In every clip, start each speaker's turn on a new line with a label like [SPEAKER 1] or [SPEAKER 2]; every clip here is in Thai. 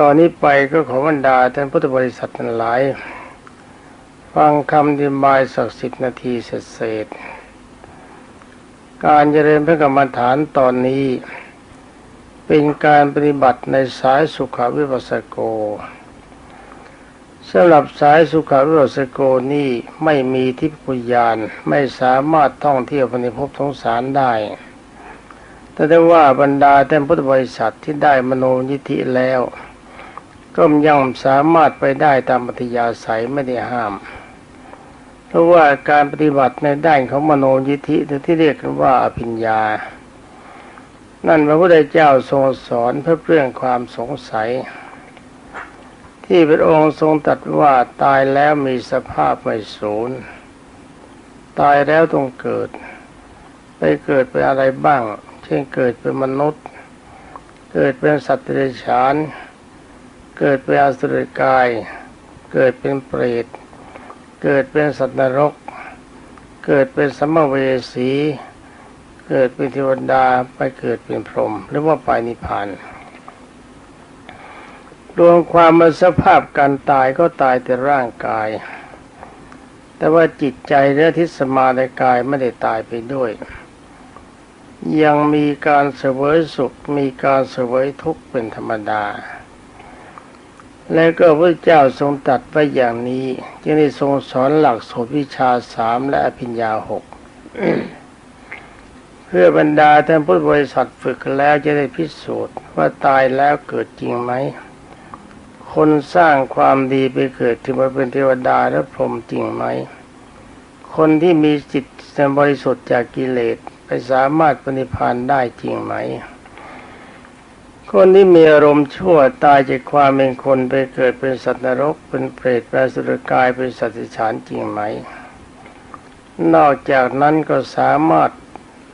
[SPEAKER 1] ตอนนี้ไปก็ขอบรรดาท่านพุทธบริษัททั้งหลาย ฟังคำอธิบายสักสิบนาทีเสร็จการเจริญพระกรรมฐานตอนนี้ เป็นการปฏิบัติในสายสุขวิปัสสโกสำหรับสายสุขวิปัสสโกนี่ไม่มีทิพยานไม่สามารถท่องเที่ยวไปในภพสงสารได้ แต่ได้ว่าบรรดาท่านพุทธบริษัทที่ได้มโนยิธิแล้ว ก็ย่อมสามารถไปได้ตามปฏิยาศัยไม่ได้ห้าม เพราะว่าการปฏิบัติในด้านของมโนยิธิที่เรียกกันว่าอภิญญา นั่นพระพุทธเจ้าทรงสอนเพื่อเรื่องความสงสัย ที่พระองค์ทรงตรัสว่าตายแล้วมีสภาพไม่สูญตายแล้วต้องเกิด ไปเกิดเป็นอะไรบ้าง เช่นเกิดเป็นมนุษย์ เกิดเป็นสัตว์เดรัจฉานเเกิดเป็นอสุรกาย เกิดเป็นเปรต เกิดเป็นสัตว์นรก เกิดเป็นสัมเวสี เกิดเป็นเทวดาไปเกิดเป็นพรหมหรือว่าไปนิพพานรวมความมาสภาพการตายก็ตายแต่ร่างกาย แต่ว่าจิตใจและทิศมาในกายไม่ได้ตายไปด้วย ยังมีการเสวยสุขมีการเสวยทุกข์เป็นธรรมดา และก็พระเจ้าทรงตัดไว้อย่างนี้ จึงได้ทรงสอนหลักสูตรวิชาสามและอภิญญาหกเพื่อบรรดาท่านพุทธบริษัทฝึกแล้วจะได้พิสูจน์ว่าตายแล้วเกิดจริงไหม คนสร้างความดีไปเกิดถึงมาเป็นเทวดาและพรหมจริงไหม คนที่มีจิตบริสุทธิ์จากกิเลสไปสามารถปฏิพานได้จริงไหม คนที่มีอารมณ์ชั่วตายจากความเป็นคนไปเกิดเป็นสัตว์นรก เป็นเปรตเป็นสุรกายเป็นสัตว์ฉานจริงไหม นอกจากนั้นก็สามารถ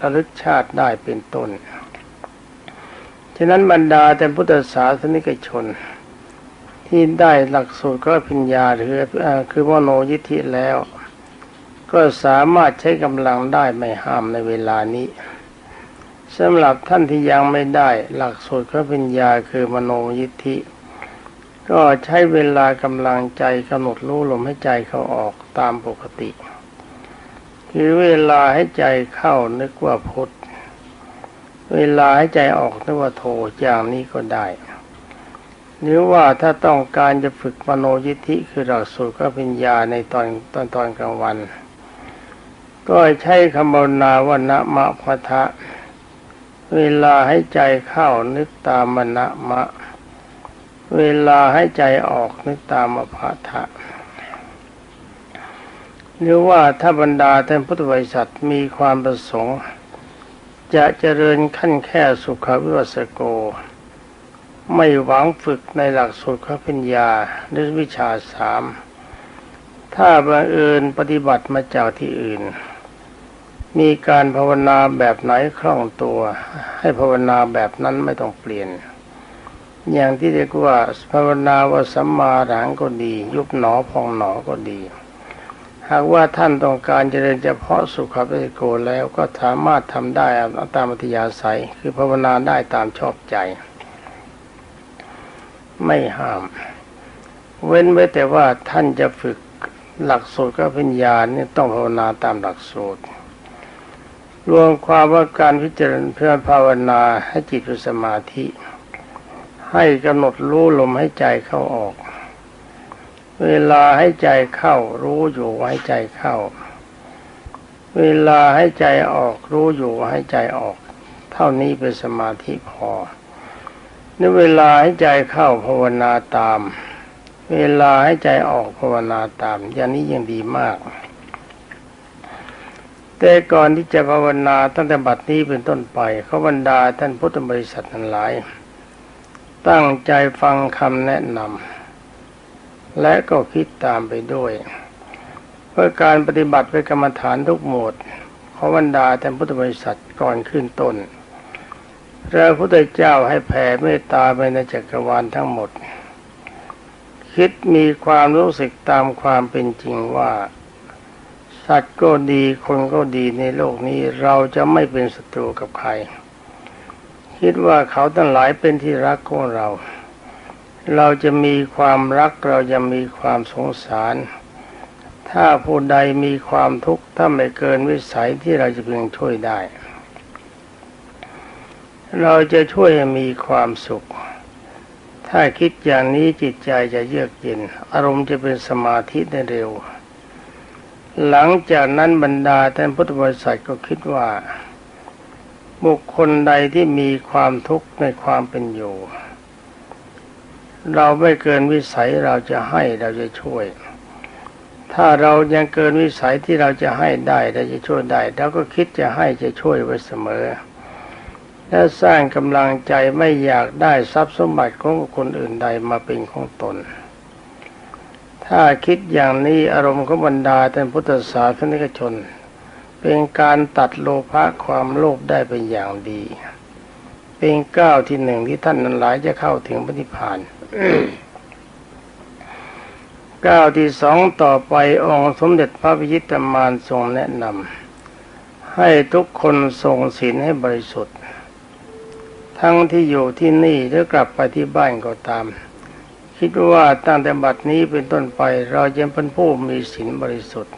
[SPEAKER 1] ระลึกชาติได้เป็นต้น ฉะนั้นบรรดาแต่พุทธศาสนิกชน ที่ได้หลักสูตรก็พิญญาหรือคือมโนยิทธิแล้ว ก็สามารถใช้กำลังได้ไม่ห้ามในเวลานี้ สำหรับท่านที่ยังไม่ได้หลักสูตรก็พิญญาคือมโนยิทธิ ก็ใช้เวลากำลังใจกำหนดรู้ลมให้ใจเขาออกตามปกติ คือเวลาให้ใจเข้านึกว่าพุทธเวลาให้ใจออกนึกว่าโทอย่างนี้ก็ได้ หรือว่าถ้าต้องการจะฝึกมโนยิทธิคือหลักสูตรก็ปัญญาในตอนตอนตอนกลางวัน ก็ใช้คำบรณาว่านะมะพะทะ เวลาให้ใจเข้านึกตามมณะมะ เวลาให้ใจออกนึกตามอภะทะหรือว่าถ้าบรรดาท่านพุทธบริษัทมีความประสงค์ จะเจริญขั้นแค่สุขวิปัสสโก ไม่หวังฝึกในหลักสูตรขปัญญาหรือวิชาสาม ถ้าบังเอิญปฏิบัติมาจากที่อื่น มีการภาวนาแบบไหนคล่องตัว ให้ภาวนาแบบนั้นไม่ต้องเปลี่ยน อย่างที่เรียกว่าภาวนาว่าสัมมาหลังก็ดี ยุบหนอพองหนอก็ดี หากว่าท่านต้องการเจริญเฉพาะสุขภาพโกแล้วก็สามารถทำได้ตามอัธยาศัย คือภาวนาได้ตามชอบใจ ไม่ห้าม เว้นไว้แต่ว่าท่านจะฝึกหลักสูตรกับปัญญานี่ต้องภาวนาตามหลักสูตร รวมความว่าการพิจารณาเพื่อภาวนาให้จิตเป็นสมาธิ ให้กำหนดรู้ลมให้ใจเข้าออก เวลาให้ใจเข้ารู้อยู่ให้ใจเข้า เวลาให้ใจออกรู้อยู่ให้ใจออก เท่านี้เป็นสมาธิพอในเวลาให้ใจเข้าภาวนาตาม เวลาให้ใจออกภาวนาตาม อย่างนี้ยังดีมาก แต่ก่อนที่จะภาวนาตั้งแต่บัดนี้เป็นต้นไปเขาบรรดาท่านพุทธบริษัททั้งหลาย ตั้งใจฟังคำแนะนำและก็คิดตามไปด้วย เพื่อการปฏิบัติเป็นกรรมฐานทุกหมวดขอบรรดาแต่พุทธบริษัทก่อนขึ้นต้นพระพุทธเจ้าให้แผ่เมตตาไปในจักรวาลทั้งหมด คิดมีความรู้สึกตามความเป็นจริงว่า สัตว์ก็ดีคนก็ดีในโลกนี้เราจะไม่เป็นศัตรูกับใคร คิดว่าเขาทั้งหลายเป็นที่รักของเรา เราจะมีความรักเราจะมีความสงสาร ถ้าผู้ใดมีความทุกข์ถ้าไม่เกินวิสัยที่เราจะเพียงช่วยได้ เราจะช่วยให้มีความสุข ถ้าคิดอย่างนี้จิตใจจะเยือกเย็น อารมณ์จะเป็นสมาธิได้เร็ว หลังจากนั้นบรรดาท่านพุทธบริษัทก็คิดว่า บุคคลใดที่มีความทุกข์ในความเป็นอยู่ เราไม่เกินวิสัยเราจะให้เราจะช่วย ถ้าเรายังเกินวิสัยที่เราจะให้ได้เราจะช่วยได้เราก็คิดจะให้จะช่วยไว้เสมอ และสร้างกำลังใจไม่อยากได้ทรัพย์สมบัติของคนอื่นใดมาเป็นของตน ถ้าคิดอย่างนี้อารมณ์ของบรรดาท่านพุทธศาสนิกชน เป็นการตัดโลภะความโลภได้เป็นอย่างดี เป็นก้าวที่หนึ่งที่ท่านนั้นหลายจะเข้าถึงพระนิพพานก้าวที่สองต่อไปองค์สมเด็จพระพิชิตมารทรงแนะนำให้ทุกคนส่งศีลให้บริสุทธิ์ ทั้งที่อยู่ที่นี่หรือกลับไปที่บ้านก็ตาม คิดว่าตั้งแต่บัดนี้เป็นต้นไปเราจะเป็นผู้มีศีลบริสุทธิ์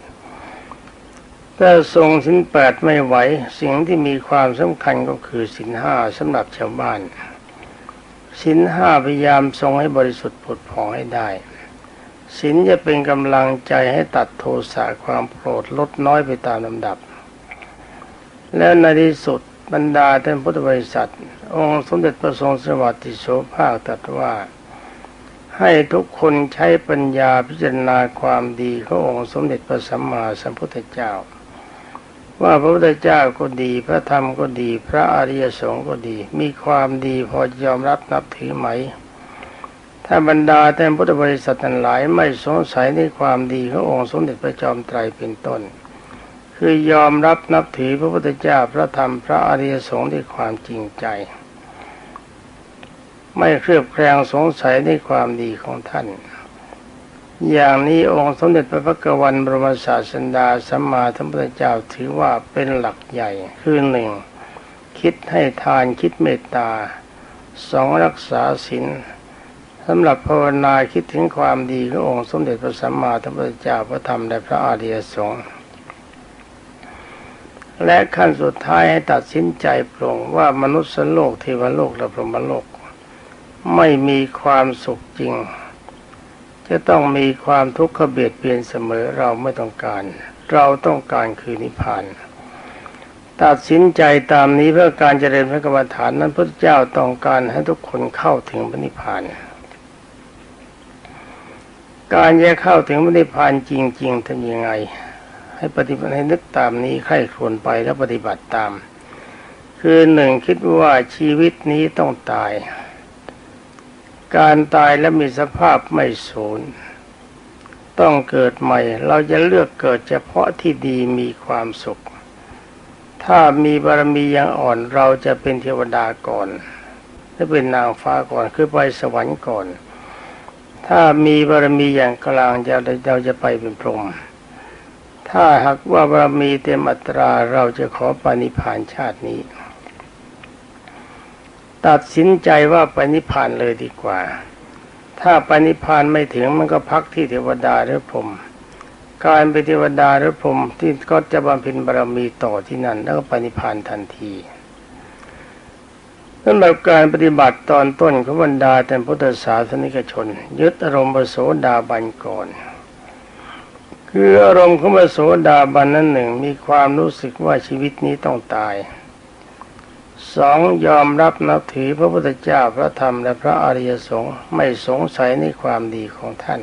[SPEAKER 1] ถ้าทรงศีลแปดไม่ไหว สิ่งที่มีความสำคัญก็คือศีลห้าสำหรับชาวบ้านศีลห้าพยายามทรงให้บริสุทธิ์ผุดผ่องให้ได้ศีลจะเป็นกำลังใจให้ตัดโทสะความโกรธลดน้อยไปตามลำดับ แล้วในที่สุดบรรดาท่านพุทธบริษัท องค์สมเด็จพระทรงสวัสดิโสภาคตรัสว่า ให้ทุกคนใช้ปัญญาพิจารณาความดีขององค์สมเด็จพระสัมมาสัมพุทธเจ้า ว่าพระพุทธเจ้าก็ดี พระธรรมก็ดี พระอริยสงฆ์ก็ดี มีความดีพอยอมรับนับถือไหม ถ้าบรรดาแต่พุทธบริษัททั้งหลายไม่สงสัยในความดีขององค์สมเด็จพระจอมไตรเป็นต้น คือยอมรับนับถือพระพุทธเจ้าพระธรรมพระอริยสงฆ์ด้วยความจริงใจ ไม่เครือบแคลงสงสัยในความดีของท่าน อย่างนี้องค์สมเด็จพระพักวันบรมศาสดาสัมมาสัมพุทธเจ้าถือว่าเป็นหลักใหญ่ คือหนึ่งคิดให้ทานคิดเมตตาสองรักษาศีลสำหรับภาวนาคิดถึงความดีขององค์สมเด็จพระสัมมาสัมพุทธเจ้าพระธรรมและพระอริยสงฆ์และขั้นสุดท้ายให้ตัดสินใจปรงว่ามนุษย์โลกเทวโลกและพรหมโลก ไม่มีความสุขจริง จะต้องมีความทุกข์เบียดเบียนเสมอเราไม่ต้องการ เราต้องการคือนิพพานตัดสินใจตามนี้เพื่อการเจริญพระกรรมฐานนั้นพระเจ้าต้องการให้ทุกคนเข้าถึงพระนิพพานการจะเข้าถึงพระนิพพานจริง ๆทำยังไง ให้ปฏิบัติให้นึกตามนี้ใคร่ครวญไปแล้วปฏิบัติตาม คือหนึ่งคิดว่าชีวิตนี้ต้องตาย การตายและมีสภาพไม่สูญต้องเกิดใหม่ เราจะเลือกเกิดเฉพาะที่ดีมีความสุข ถ้ามีบารมียังอ่อนเราจะเป็นเทวดาก่อนจะเป็นนางฟ้าก่อนคือไปสวรรค์ก่อน ถ้ามีบารมีอย่างกลางจะเราจะไปเป็นพรหมถ้าหากว่าบารมีเต็มอัตราเราจะขอปณิพานชาตินี้ ตัดสินใจว่าไปนิพพานเลยดีกว่า ถ้าไปนิพพานไม่ถึงมันก็พักที่เทวดาหรือพรหมการเป็นเทวดาหรือพรหมที่ก็จะบำเพ็ญบารมีต่อที่นั่น แล้วก็ไปนิพพานทันทีสำหรับการปฏิบัติตอนต้นขบรรดาแต่พุทธศาสนิกชน ยึดอารมณ์ปโสดาบันก่อน คืออารมณ์ของปโสดาบันนั้นหนึ่งมีความรู้สึกว่าชีวิตนี้ต้องตาย สองยอมรับนับถือพระพุทธเจ้าพระธรรมและพระอริยสงฆ์ไม่สงสัยในความดีของท่าน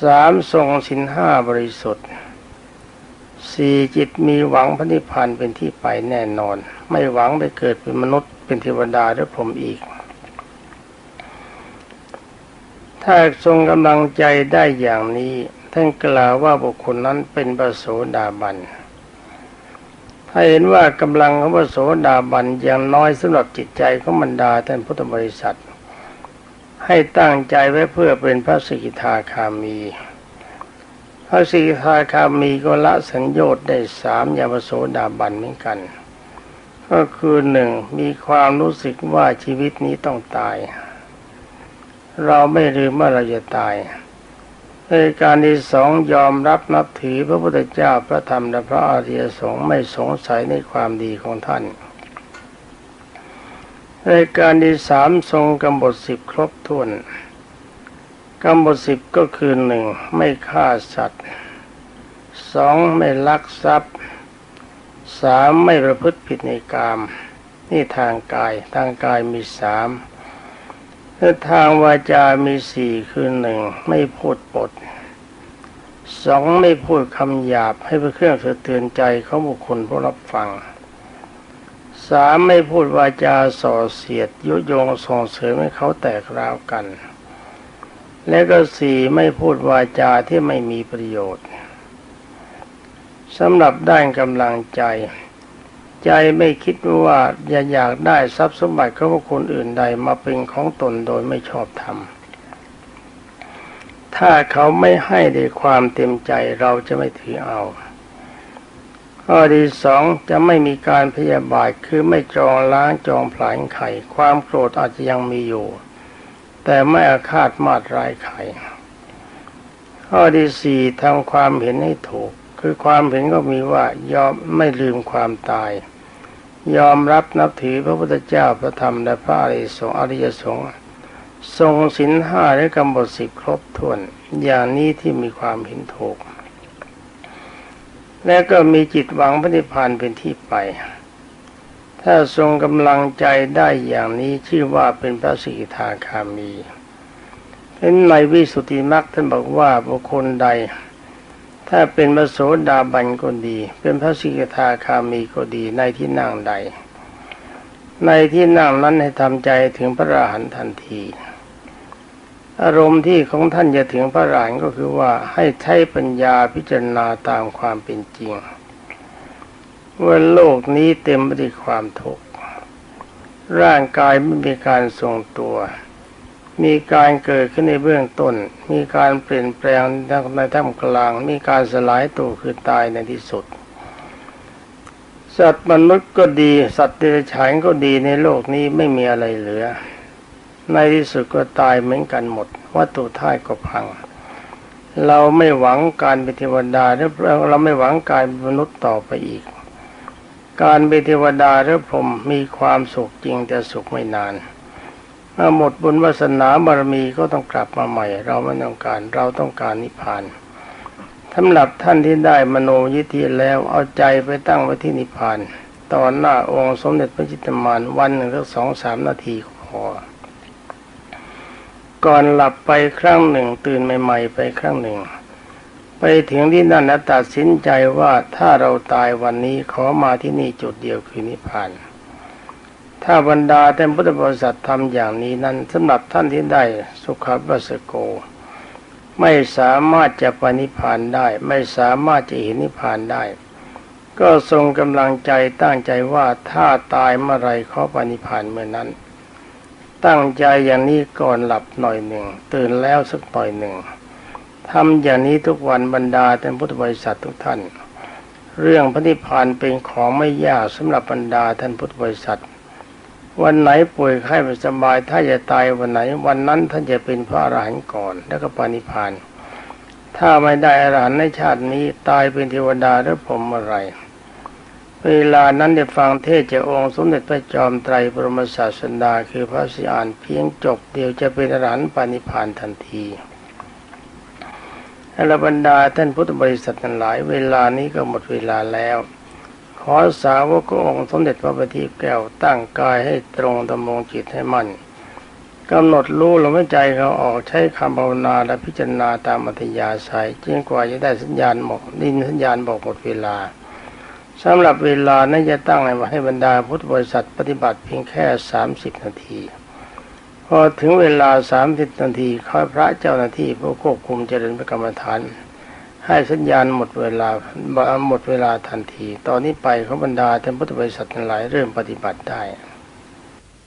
[SPEAKER 1] สามทรงสินห้าบริสุทธิ์สี่จิตมีหวังพระนิพพานเป็นที่ไปแน่นอน ไม่หวังไปเกิดเป็นมนุษย์เป็นเทวดาหรือพรหมอีก ถ้าทรงกำลังใจได้อย่างนี้ ท่านกล่าวว่าบุคคลนั้นเป็นปโสดาบัน ถ้าเห็นว่ากำลังของพระโสดาบันยังน้อยสำหรับจิตใจของบรรดาท่านพุทธบริษัท ให้ตั้งใจไว้เพื่อเป็นพระสกิทาคามี พระสกิทาคามีก็ละสัญญชน์ได้สามยาพระโสดาบันเหมือนกัน ก็คือหนึ่งมีความรู้สึกว่าชีวิตนี้ต้องตาย เราไม่ลืมว่าเราจะตาย ในการที่สองยอมรับนับถือพระพุทธเจ้าพระธรรมและพระอริยสงฆ์ไม่สงสัยในความดีของท่านในการที่สามทรงกำหนดสิบครบถ้วนกำหนดสิบก็คือหนึ่งไม่ฆ่าสัตว์สองไม่ลักทรัพย์สามไม่ประพฤติผิดในกาม นี่ทางกายทางกายมีสาม และทางวาจามีสี่คือหนึ่งไม่พูดปดสองไม่พูดคำหยาบให้เป็นเครื่องสะเทือนใจเของบุคคลผู้รับฟังสามไม่พูดวาจาส่อเสียด ยุยงส่งเสริมให้เขาแตกร้าวกัน และก็สี่ไม่พูดวาจาที่ไม่มีประโยชน์สำหรับด้านกำลังใจ ใจไม่คิดว่าอยาอยากได้ทรัพย์สมบัติของคนอื่นใดมาเป็นของตนโดยไม่ชอบธรรม ถ้าเขาไม่ให้ด้วยความเต็มใจเราจะไม่ถือเอา ข้อที่สองจะไม่มีการพยาบาทคือไม่จองล้างจองผลาญไข่ ความโกรธอาจจะยังมีอยู่ แต่ไม่อาฆาตมาดร้ายไข่ ข้อที่สี่ทำความเห็นให้ถูก คือความเห็นก็มีว่ายอมไม่ลืมความตาย ยอมรับนับถือพระพุทธเจ้าพระธรรมและพระอริยสงฆ์อริยสงฆ์ทรงศีลห้าและกำหนดสิบครบถ้วน อย่างนี้ที่มีความเห็นถูก และก็มีจิตหวังพระนิพพานเป็นที่ไป ถ้าทรงกำลังใจได้อย่างนี้ชื่อว่าเป็นพระสิกขาคามีเป็นในวิสุทธิมรรคท่านบอกว่าบุคคลใด ถ้าเป็นพระโสดาบันก็ดี เป็นพระสิกขาคามีก็ดีในที่นั่งใด ในที่นั่งนั้นให้ทำใจถึงพระอราหันต์ทันที อารมณ์ที่ของท่านจะถึงพระอรหันต์ก็คือว่าให้ใช้ปัญญาพิจารณาตามความเป็นจริงว่าโลกนี้เต็มไปด้วยความทุกข์ร่างกายไม่มีการทรงตัว มีการเกิดขึ้นในเบื้องต้น มีการเปลี่ยนแปลงในท่ามกลาง มีการสลายตัวคือตายในที่สุด สัตว์มนุษย์ก็ดี สัตว์เดรัจฉานก็ดีในโลกนี้ไม่มีอะไรเหลือ ในที่สุดก็ตายเหมือนกันหมด วัตถุท้ายก็พัง เราไม่หวังการเป็นเทวดาหรือเราไม่หวังการเป็นมนุษย์ต่อไปอีก การเป็นเทวดาหรือพรหมมีความสุขจริงแต่สุขไม่นาน มื่อหมดบุญวาสนาบารมีก็ต้องกลับมาใหม่ เราไม่ต้องการเราต้องการนิพพานสำหรับท่านที่ได้มโนยิธิแล้วเอาใจไปตั้งไว้ที่นิพพาน ตอนหน้าองค์สมเด็จพระจิตรมานวันหนึ่งสักสองสามนาทีก็พอ ก่อนหลับไปครั้งหนึ่งตื่นใหม่ ๆ ไปครั้งหนึ่ง ไปถึงที่นั่นแล้วตัดสินใจว่าถ้าเราตายวันนี้ขอมาที่นี่จุดเดียวคือนิพพาน ถ้าบรรดาท่านพุทธบริษัททำอย่างนี้นั้นสำหรับท่านที่ได้สุขวัสโก ไม่สามารถจะปณิพานได้ ไม่สามารถจะเห็นนิพพานได้ ก็ทรงกำลังใจตั้งใจว่าถ้าตายเมื่อไรขอปณิพานเมื่อนั้น ตั้งใจอย่างนี้ก่อนหลับหน่อยหนึ่ง ตื่นแล้วสักหน่อยหนึ่งทำอย่างนี้ทุกวันบรรดาท่านพุทธบริษัททุกท่าน เรื่องพระนิพพานเป็นของไม่ยากสำหรับบรรดาท่านพุทธบริษัท วันไหนป่วยไข้ไม่สบาย ถ้าจะตายวันไหน วันนั้นท่านจะเป็นพระอรหันต์ก่อน แล้วก็ปานิพาน ถ้าไม่ได้อรหันต์ในชาตินี้ตายเป็นเทวดาหรือผมอะไร เวลานั้นได้ฟังเทศจากองค์สมเด็จพระจอมไตรบรมศาสดาคือพระสิอานเพียงจบเดียวจะเป็นอรหันต์ปานิพานทันทีอรบรรดาท่านพุทธบริษัททั้งหลาย เวลานี้ก็หมดเวลาแล้ว ขอสาวกองค์สมเด็จพระบัณฑิตแก้วตั้งกายให้ตรงดำรงจิตให้มั่นกำหนดรู้ลมหายใจเขาออกใช้คำภาวนาและพิจารณาตามอัธยาศัยจึงกว่าจะได้สัญญาณบอกดินสัญญาณบอกหมดเวลาสำหรับเวลานั้นจะตั้งให้บรรดาพุทธบริษัทปฏิบัติเพียงแค่สามสิบนาที พอถึงเวลาสามสิบนาทีค่อยพระเจ้าหน้าที่ผู้ควบคุมเจริญพระกรรมฐาน ให้สัญญาณหมดเวลาหมดเวลาทันที ตอนนี้ไปเขาบรรดาท่านพุทธบริษัททั้งหลายเริ่มปฏิบัติได้